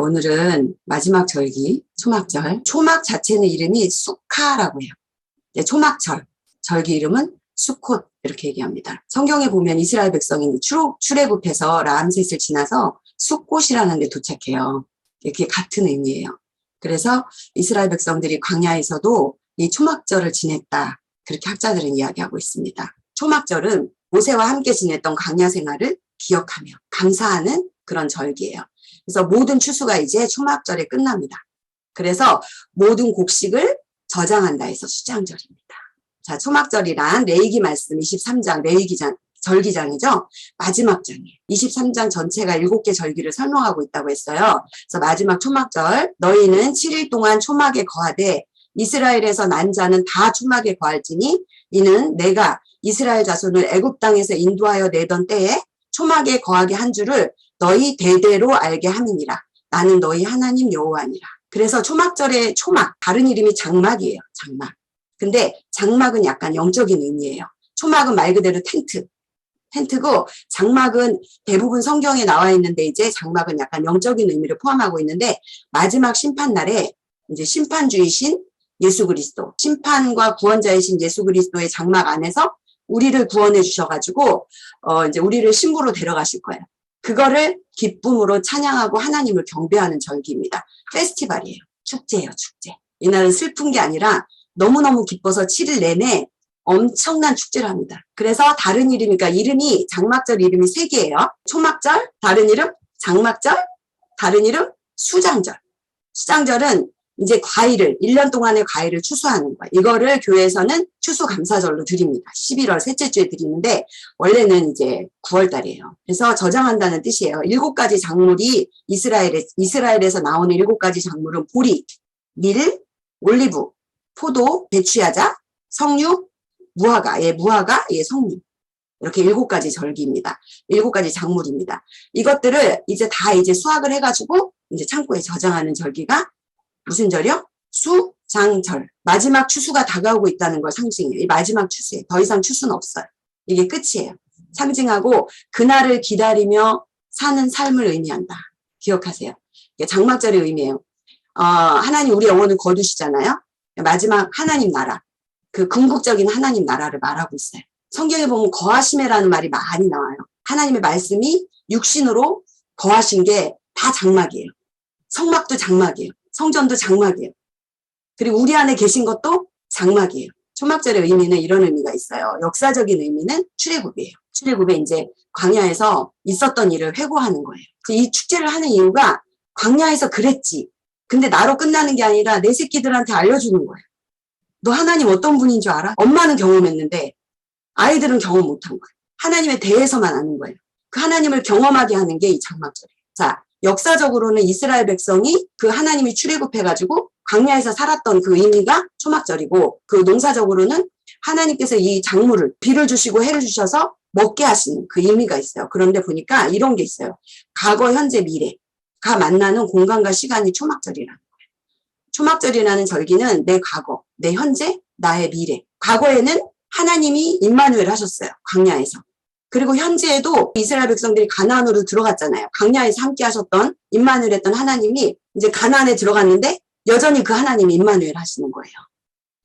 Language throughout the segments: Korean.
오늘은 마지막 절기, 초막절. 초막 자체는 이름이 수카라고 해요. 네, 초막절. 절기 이름은 수콧 이렇게 얘기합니다. 성경에 보면 이스라엘 백성이 출애- 출애굽해서 라암셋을 지나서 수꽃이라는 데 도착해요. 이게 같은 의미예요. 그래서 이스라엘 백성들이 광야에서도 이 초막절을 지냈다. 그렇게 학자들은 이야기하고 있습니다. 초막절은 모세와 함께 지냈던 광야 생활을 기억하며 감사하는 그런 절기예요. 그래서 모든 추수가 이제 초막절에 끝납니다. 그래서 모든 곡식을 저장한다 해서 수장절입니다. 자, 초막절이란 레이기 말씀 23장 레이기장 절기장이죠. 마지막 장이에요. 23장 전체가 7개 절기를 설명하고 있다고 했어요. 그래서 마지막 초막절 너희는 7일 동안 초막에 거하되 이스라엘에서 난 자는 다 초막에 거할지니 이는 내가 이스라엘 자손을 애굽 땅에서 인도하여 내던 때에 초막에 거하게 한 줄을 너희 대대로 알게 함이니라. 나는 너희 하나님 여호와니라. 그래서 초막절의 초막 다른 이름이 장막이에요. 장막. 근데 장막은 약간 영적인 의미예요. 초막은 말 그대로 텐트. 텐트고 장막은 대부분 성경에 나와 있는데 이제 장막은 약간 영적인 의미를 포함하고 있는데 마지막 심판 날에 이제 심판주이신 예수 그리스도, 심판과 구원자이신 예수 그리스도의 장막 안에서 우리를 구원해 주셔가지고 어 이제 우리를 신부로 데려가실 거예요. 그거를 기쁨으로 찬양하고 하나님을 경배하는 절기입니다. 페스티벌이에요. 축제예요, 축제. 이날은 슬픈 게 아니라 너무너무 기뻐서 7일 내내 엄청난 축제를 합니다. 그래서 다른 이름이니까 이름이 장막절 이름이 세 개예요. 초막절, 다른 이름 장막절, 다른 이름 수장절. 수장절은 이제 과일을 1년 동안의 과일을 추수하는 거예요. 이거를 교회에서는 추수 감사절로 드립니다. 11월 셋째 주에 드리는데 원래는 이제 9월 달이에요. 그래서 저장한다는 뜻이에요. 일곱 가지 작물이 이스라엘에 이스라엘에서 나오는 일곱 가지 작물은 보리, 밀, 올리브, 포도, 배추야자, 석류, 무화과, 예, 무화과, 예, 석류. 이렇게 일곱 가지 절기입니다. 일곱 가지 작물입니다. 이것들을 이제 다 이제 수확을 해가지고 이제 창고에 저장하는 절기가 무슨 절이요? 수 장 절. 마지막 추수가 다가오고 있다는 걸 상징해요. 이 마지막 추수에 더 이상 추수는 없어요. 이게 끝이에요. 상징하고 그날을 기다리며 사는 삶을 의미한다. 기억하세요. 이게 장막절의 의미예요. 어, 하나님 우리 영혼을 거두시잖아요. 마지막 하나님 나라. 그 궁극적인 하나님 나라를 말하고 있어요. 성경에 보면 거하심이라는 말이 많이 나와요. 하나님의 말씀이 육신으로 거하신 게 다 장막이에요. 성막도 장막이에요. 성전도 장막이에요. 그리고 우리 안에 계신 것도 장막이에요. 초막절의 의미는 이런 의미가 있어요. 역사적인 의미는 출애굽이에요. 출애굽에 이제 광야에서 있었던 일을 회고하는 거예요. 이 축제를 하는 이유가 광야에서 그랬지. 근데 나로 끝나는 게 아니라 내 새끼들한테 알려주는 거예요. 너 하나님 어떤 분인 줄 알아? 엄마는 경험했는데 아이들은 경험 못한 거예요. 하나님에 대해서만 아는 거예요. 그 하나님을 경험하게 하는 게 이 장막절이에요. 자, 역사적으로는 이스라엘 백성이 그 하나님이 출애굽해가지고 광야에서 살았던 그 의미가 초막절이고 그 농사적으로는 하나님께서 이 작물을 비를 주시고 해를 주셔서 먹게 하시는 그 의미가 있어요. 그런데 보니까 이런 게 있어요. 과거, 현재, 미래가 만나는 공간과 시간이 초막절이라는 거예요. 초막절이라는 절기는 내 과거, 내 현재, 나의 미래. 과거에는 하나님이 임마누엘 하셨어요. 광야에서. 그리고 현재에도 이스라엘 백성들이 가나안으로 들어갔잖아요. 광야에서 함께 하셨던 임마누엘 했던 하나님이 이제 가나안에 들어갔는데 여전히 그 하나님이 임마누엘 하시는 거예요.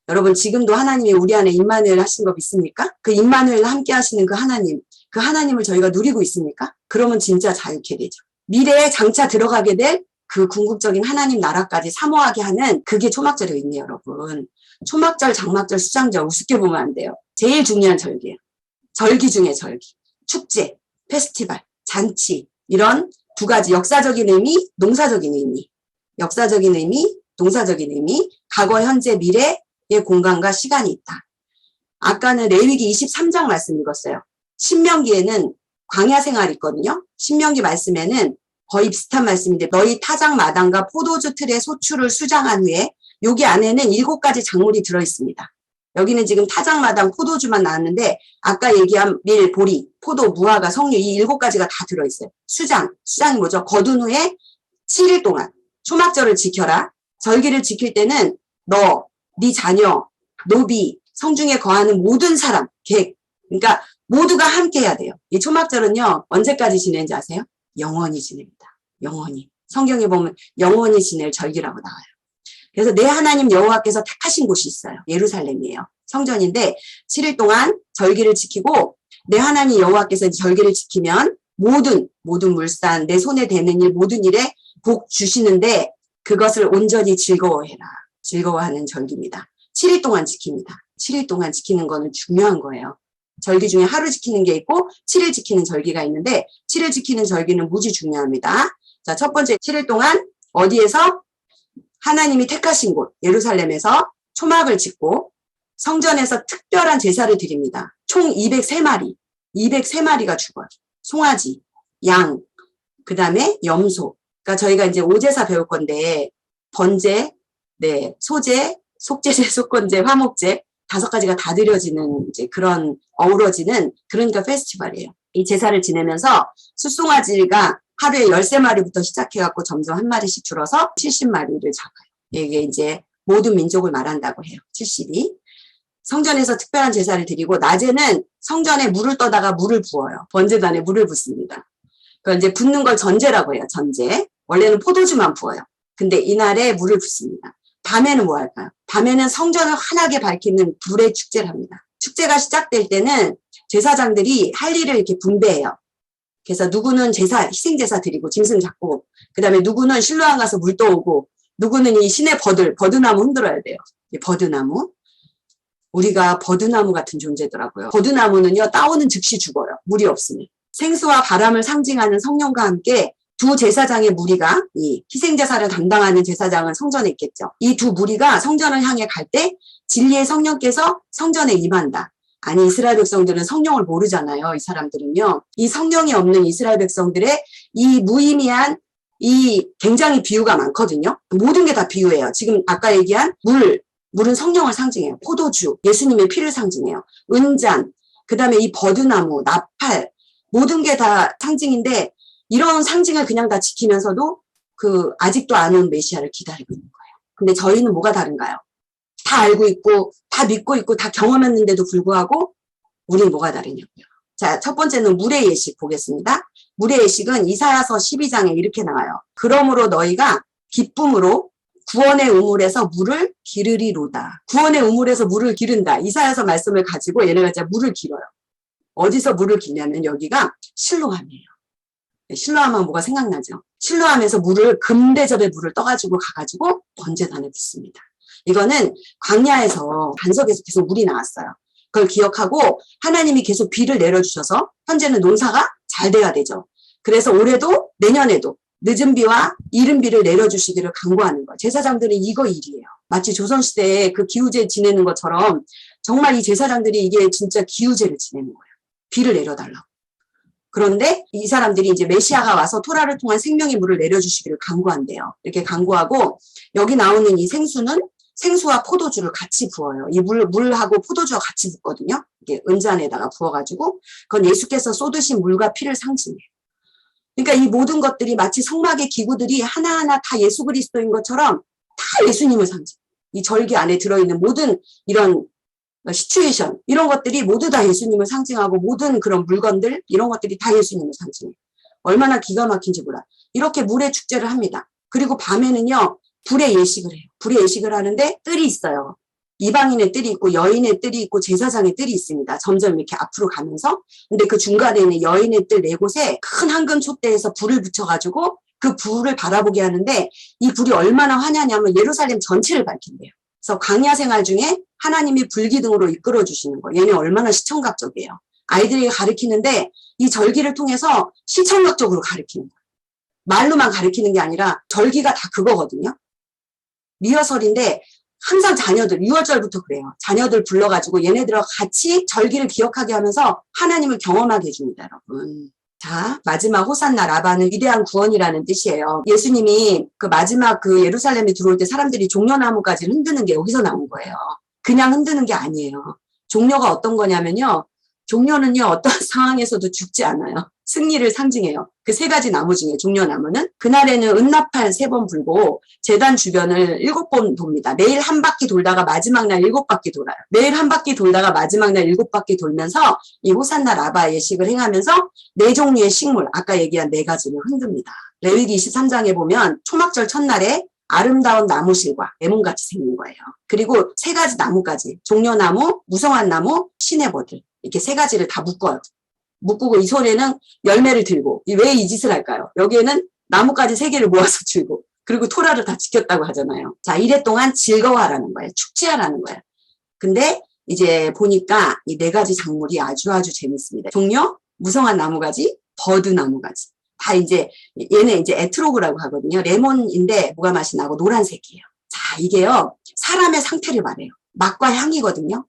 여러분 지금도 하나님이 우리 안에 임마누엘 하신 거 믿습니까? 그 임마누엘과 함께 하시는 그 하나님, 그 하나님을 저희가 누리고 있습니까? 그러면 진짜 자유케 되죠. 미래에 장차 들어가게 될 그 궁극적인 하나님 나라까지 사모하게 하는 그게 초막절의 의미예요, 여러분. 초막절, 장막절, 수장절 우습게 보면 안 돼요. 제일 중요한 절기예요. 절기 중에 절기. 축제, 페스티벌, 잔치 이런 두 가지 역사적인 의미, 농사적인 의미. 역사적인 의미, 농사적인 의미, 과거, 현재, 미래의 공간과 시간이 있다. 아까는 레위기 23장 말씀 읽었어요. 신명기에는 광야 생활이 있거든요. 신명기 말씀에는 거의 비슷한 말씀인데 너희 타작 마당과 포도주 틀에 소출을 수장한 후에 여기 안에는 일곱 가지 작물이 들어 있습니다. 여기는 지금 타작 마당 포도주만 나왔는데 아까 얘기한 밀, 보리, 포도, 무화과, 석류 이 일곱 가지가 다 들어 있어요. 수장, 수장이 뭐죠? 거둔 후에 7일 동안 초막절을 지켜라. 절기를 지킬 때는 너, 네 자녀, 노비, 성중에 거하는 모든 사람, 객, 그러니까 모두가 함께 해야 돼요. 이 초막절은요, 언제까지 지내는지 아세요? 영원히 지냅니다. 영원히. 성경에 보면 영원히 지낼 절기라고 나와요. 그래서 내 하나님 여호와께서 택하신 곳이 있어요. 예루살렘이에요. 성전인데 7일 동안 절기를 지키고 내 하나님 여호와께서 절기를 지키면 모든 모든 물산 내 손에 대는 일 모든 일에 복 주시는데 그것을 온전히 즐거워해라. 즐거워하는 절기입니다. 7일 동안 지킵니다. 7일 동안 지키는 거는 중요한 거예요. 절기 중에 하루 지키는 게 있고 7일 지키는 절기가 있는데 7일 지키는 절기는 무지 중요합니다. 자, 첫 번째 7일 동안 어디에서 하나님이 택하신 곳 예루살렘에서 초막을 짓고 성전에서 특별한 제사를 드립니다. 총 203마리, 203마리가 죽어요. 송아지, 양, 그 다음에 염소. 그러니까 저희가 이제 오제사 배울 건데 번제, 네, 소제, 속제제, 속건제, 화목제 다섯 가지가 다 드려지는 이제 그런 어우러지는 그러니까 페스티벌이에요. 이 제사를 지내면서 숫송아지가 하루에 13마리부터 시작해갖고 점점 한 마리씩 줄어서 70마리를 잡아요. 이게 이제 모든 민족을 말한다고 해요. 70이. 성전에서 특별한 제사를 드리고 낮에는 성전에 물을 떠다가 물을 부어요. 번제단에 물을 붓습니다. 그 이제 붓는 걸 전제라고 해요. 전제. 원래는 포도주만 부어요. 근데 이날에 물을 붓습니다. 밤에는 뭐 할까요? 밤에는 성전을 환하게 밝히는 불의 축제를 합니다. 축제가 시작될 때는 제사장들이 할 일을 이렇게 분배해요. 그래서 누구는 제사, 희생제사 드리고 짐승 잡고, 그 다음에 누구는 실로암 가서 물 떠오고, 누구는 이 신의 버들, 버드나무 흔들어야 돼요. 이 버드나무. 우리가 버드나무 같은 존재더라고요. 버드나무는요, 따오는 즉시 죽어요. 물이 없으면. 생수와 바람을 상징하는 성령과 함께 두 제사장의 무리가 이 희생제사를 담당하는 제사장은 성전에 있겠죠. 이 두 무리가 성전을 향해 갈 때 진리의 성령께서 성전에 임한다. 아니 이스라엘 백성들은 성령을 모르잖아요. 이 사람들은요. 이 성령이 없는 이스라엘 백성들의 이 무의미한 이 굉장히 비유가 많거든요. 모든 게 다 비유예요. 지금 아까 얘기한 물, 물은 성령을 상징해요. 포도주, 예수님의 피를 상징해요. 은잔, 그 다음에 이 버드나무, 나팔, 모든 게 다 상징인데 이런 상징을 그냥 다 지키면서도 그 아직도 안 온 메시아를 기다리고 있는 거예요. 근데 저희는 뭐가 다른가요? 다 알고 있고 다 믿고 있고 다 경험했는데도 불구하고 우리는 뭐가 다르냐고요. 자, 첫 번째는 물의 예식 보겠습니다. 물의 예식은 이사야서 12장에 이렇게 나와요. 그러므로 너희가 기쁨으로 구원의 우물에서 물을 기르리로다. 구원의 우물에서 물을 기른다. 이사야서 말씀을 가지고 얘네가 이제 물을 길어요. 어디서 물을 기냐면 여기가 실로암이에요. 네, 실로암은 뭐가 생각나죠? 실로암에서 물을 금대접에 물을 떠가지고 가가지고 번제단에 붓습니다. 이거는 광야에서 반석에서 계속 물이 나왔어요. 그걸 기억하고 하나님이 계속 비를 내려주셔서 현재는 농사가 잘 돼야 되죠. 그래서 올해도 내년에도 늦은 비와 이른 비를 내려주시기를 간구하는 거예요. 제사장들은 이거 일이에요. 마치 조선시대에 그 기후제 지내는 것처럼 정말 이 제사장들이 이게 진짜 기후제를 지내는 거예요. 비를 내려달라고. 그런데 이 사람들이 이제 메시아가 와서 토라를 통한 생명의 물을 내려주시기를 간구한대요. 이렇게 간구하고 여기 나오는 이 생수는 생수와 포도주를 같이 부어요. 이 물, 물하고 포도주와 같이 붓거든요. 이게 은잔에다가 부어가지고, 그건 예수께서 쏟으신 물과 피를 상징해요. 그러니까 이 모든 것들이 마치 성막의 기구들이 하나하나 다 예수 그리스도인 것처럼 다 예수님을 상징. 이 절기 안에 들어있는 모든 이런 시츄에이션, 이런 것들이 모두 다 예수님을 상징하고 모든 그런 물건들, 이런 것들이 다 예수님을 상징해요. 얼마나 기가 막힌지 몰라. 이렇게 물의 축제를 합니다. 그리고 밤에는요, 불의 예식을 해요. 불의 예식을 하는데 뜰이 있어요. 이방인의 뜰이 있고 여인의 뜰이 있고 제사장의 뜰이 있습니다. 점점 이렇게 앞으로 가면서 근데 그 중간에 있는 여인의 뜰 네 곳에 큰 황금 촛대에서 불을 붙여가지고 그 불을 바라보게 하는데 이 불이 얼마나 화냐냐면 예루살렘 전체를 밝힌대요. 그래서 광야 생활 중에 하나님이 불기둥으로 이끌어 주시는 거예요. 얘네 얼마나 시청각적이에요. 아이들에게 가르치는데 이 절기를 통해서 시청각적으로 가르치는 거예요. 말로만 가르치는 게 아니라 절기가 다 그거거든요. 리허설인데 항상 자녀들 6월절부터 그래요. 자녀들 불러가지고 얘네들하고 같이 절기를 기억하게 하면서 하나님을 경험하게 해줍니다, 여러분. 자, 마지막 호산나 라바는 위대한 구원이라는 뜻이에요. 예수님이 그 마지막 그 예루살렘에 들어올 때 사람들이 종려나무까지 흔드는 게 여기서 나온 거예요. 그냥 흔드는 게 아니에요. 종려가 어떤 거냐면요. 종려는요, 어떤 상황에서도 죽지 않아요. 승리를 상징해요. 그 세 가지 나무 중에 종려나무는 그날에는 은나팔 세 번 불고 재단 주변을 일곱 번 돕니다. 매일 한 바퀴 돌다가 마지막 날 일곱 바퀴 돌아요. 매일 한 바퀴 돌다가 마지막 날 일곱 바퀴 돌면서 이 호산나 라바 예식을 행하면서 네 종류의 식물, 아까 얘기한 네 가지를 흔듭니다. 레위기 23장에 보면 초막절 첫날에 아름다운 나무실과 레몬같이 생긴 거예요. 그리고 세 가지 나무까지 종려나무, 무성한 나무, 시내버들 이렇게 세 가지를 다 묶어요. 묶고 이 손에는 열매를 들고 왜 이 짓을 할까요? 여기에는 나무까지 세 개를 모아서 들고 그리고 토라를 다 지켰다고 하잖아요. 자, 이래 동안 즐거워하라는 거예요. 축제하라는 거예요. 근데 이제 보니까 이 네 가지 작물이 아주 아주 재밌습니다. 종려, 무성한 나무가지, 버드 나무가지. 다 이제 얘네 이제 에트로그라고 하거든요. 레몬인데 뭐가 맛이 나고 노란색이에요. 자, 이게요. 사람의 상태를 말해요. 맛과 향이거든요.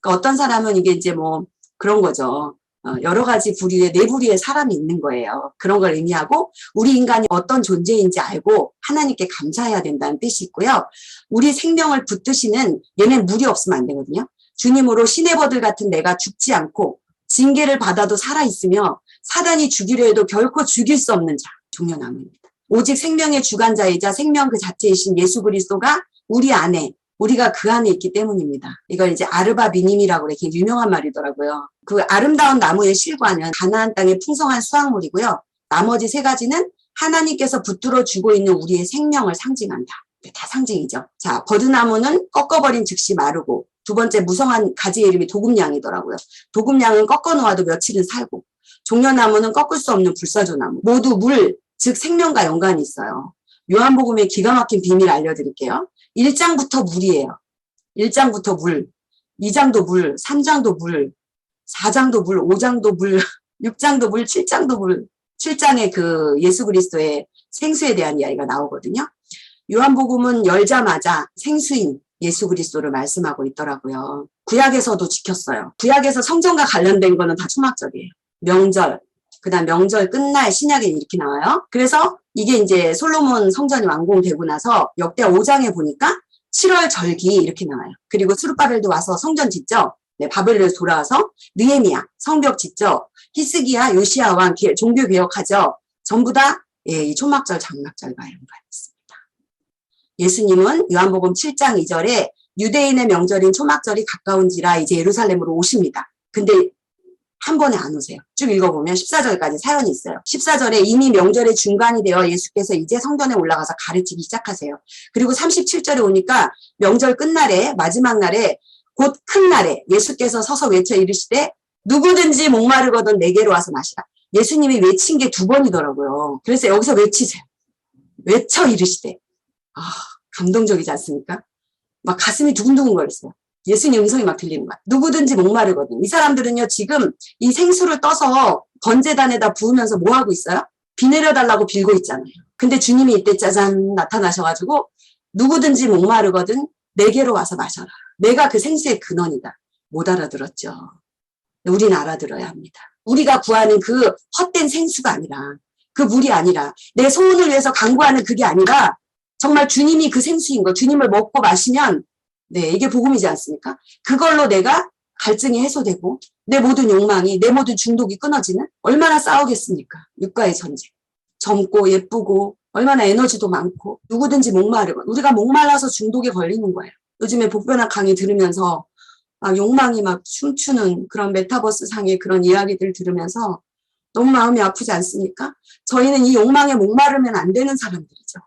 그러니까 어떤 사람은 이게 이제 뭐 그런 거죠. 어, 여러 가지 부류의 네 부류의 사람이 있는 거예요. 그런 걸 의미하고 우리 인간이 어떤 존재인지 알고 하나님께 감사해야 된다는 뜻이 있고요. 우리 생명을 붙드시는 얘는 물이 없으면 안 되거든요. 주님으로 시내버들 같은 내가 죽지 않고 징계를 받아도 살아있으며 사단이 죽이려 해도 결코 죽일 수 없는 자, 종려나무입니다. 오직 생명의 주관자이자 생명 그 자체이신 예수 그리스도가 우리 안에 우리가 그 안에 있기 때문입니다. 이걸 이제 아르바 비님이라고 이렇게 유명한 말이더라고요. 그 아름다운 나무의 실과는 가나안 땅의 풍성한 수확물이고요. 나머지 세 가지는 하나님께서 붙들어 주고 있는 우리의 생명을 상징한다. 네, 다 상징이죠. 자, 버드나무는 꺾어버린 즉시 마르고 두 번째 무성한 가지의 이름이 도금냥이더라고요. 도금냥은 꺾어 놓아도 며칠은 살고 종려나무는 꺾을 수 없는 불사조나무. 모두 물, 즉 생명과 연관이 있어요. 요한복음의 기가 막힌 비밀 알려드릴게요. 1장부터 물이에요. 1장부터 물, 2장도 물, 3장도 물, 4장도 물, 5장도 물, 6장도 물, 7장도 물. 7장에 그 예수 그리스도의 생수에 대한 이야기가 나오거든요. 요한복음은 열자마자 생수인 예수 그리스도를 말씀하고 있더라고요. 구약에서도 지켰어요. 구약에서 성전과 관련된 거는 다 초막절이에요. 명절, 그 다음 명절 끝날 신약에 이렇게 나와요. 그래서 이게 이제 솔로몬 성전이 완공되고 나서 역대 5장에 보니까 7월 절기 이렇게 나와요. 그리고 수르바벨도 와서 성전 짓죠. 네, 바벨에서 돌아와서 느헤미야 성벽 짓죠. 히스기야 요시야 왕 개- 종교 개혁하죠. 전부 다 예, 이 초막절 장막절과 연관있습니다. 예수님은 요한복음 7장 2절에 유대인의 명절인 초막절이 가까운지라 이제 예루살렘으로 오십니다. 근데 한 번에 안 오세요. 쭉 읽어보면 14절까지 사연이 있어요. 14절에 이미 명절의 중간이 되어 예수께서 이제 성전에 올라가서 가르치기 시작하세요. 그리고 37절에 오니까 명절 끝날에 마지막 날에 곧 큰 날에 예수께서 서서 외쳐 이르시되 누구든지 목마르거든 내게로 와서 마시라. 예수님이 외친 게 두 번이더라고요. 그래서 여기서 외치세요. 외쳐 이르시되. 아, 감동적이지 않습니까? 막 가슴이 두근두근 거렸어요. 예수님 음성이 막 들리는 거야. 누구든지 목마르거든. 이 사람들은요, 지금 이 생수를 떠서 번제단에다 부으면서 뭐 하고 있어요? 비 내려달라고 빌고 있잖아요. 근데 주님이 이때 짜잔 나타나셔가지고 누구든지 목마르거든 내게로 와서 마셔라. 내가 그 생수의 근원이다. 못 알아들었죠. 우리는 알아들어야 합니다. 우리가 구하는 그 헛된 생수가 아니라 그 물이 아니라 내 소원을 위해서 강구하는 그게 아니라 정말 주님이 그 생수인 거 주님을 먹고 마시면 네 이게 복음이지 않습니까? 그걸로 내가 갈증이 해소되고 내 모든 욕망이 내 모든 중독이 끊어지는 얼마나 싸우겠습니까? 육과의 전쟁. 젊고 예쁘고 얼마나 에너지도 많고 누구든지 목마르고 우리가 목말라서 중독에 걸리는 거예요. 요즘에 복변학 강의 들으면서 막 욕망이 막 춤추는 그런 메타버스 상의 그런 이야기들 들으면서 너무 마음이 아프지 않습니까? 저희는 이 욕망에 목마르면 안 되는 사람들이죠.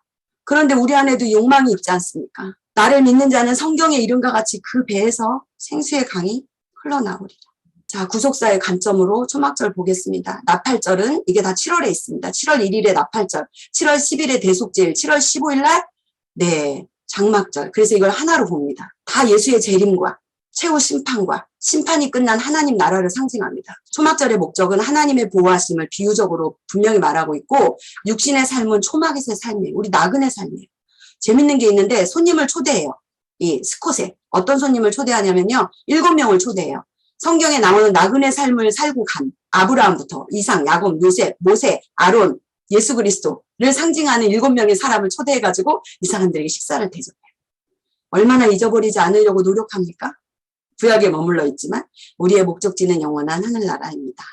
그런데 우리 안에도 욕망이 있지 않습니까? 나를 믿는 자는 성경의 이름과 같이 그 배에서 생수의 강이 흘러나오리라. 자, 구속사의 관점으로 초막절 보겠습니다. 나팔절은 이게 다 7월에 있습니다. 7월 1일에 나팔절, 7월 10일에 대속제일, 7월 15일 날, 네, 장막절. 그래서 이걸 하나로 봅니다. 다 예수의 재림과 최후 심판과 심판이 끝난 하나님 나라를 상징합니다. 초막절의 목적은 하나님의 보호하심을 비유적으로 분명히 말하고 있고 육신의 삶은 초막에서의 삶이에요. 우리 나그네 삶이에요. 재밌는 게 있는데 손님을 초대해요. 이 스콧에 어떤 손님을 초대하냐면요. 일곱 명을 초대해요. 성경에 나오는 나그네 삶을 살고 간 아브라함부터 이상, 야곱, 요셉, 모세, 아론, 예수 그리스도를 상징하는 일곱 명의 사람을 초대해가지고 이 사람들에게 식사를 대접해요. 얼마나 잊어버리지 않으려고 노력합니까? 구약에 머물러 있지만 우리의 목적지는 영원한 하늘나라입니다.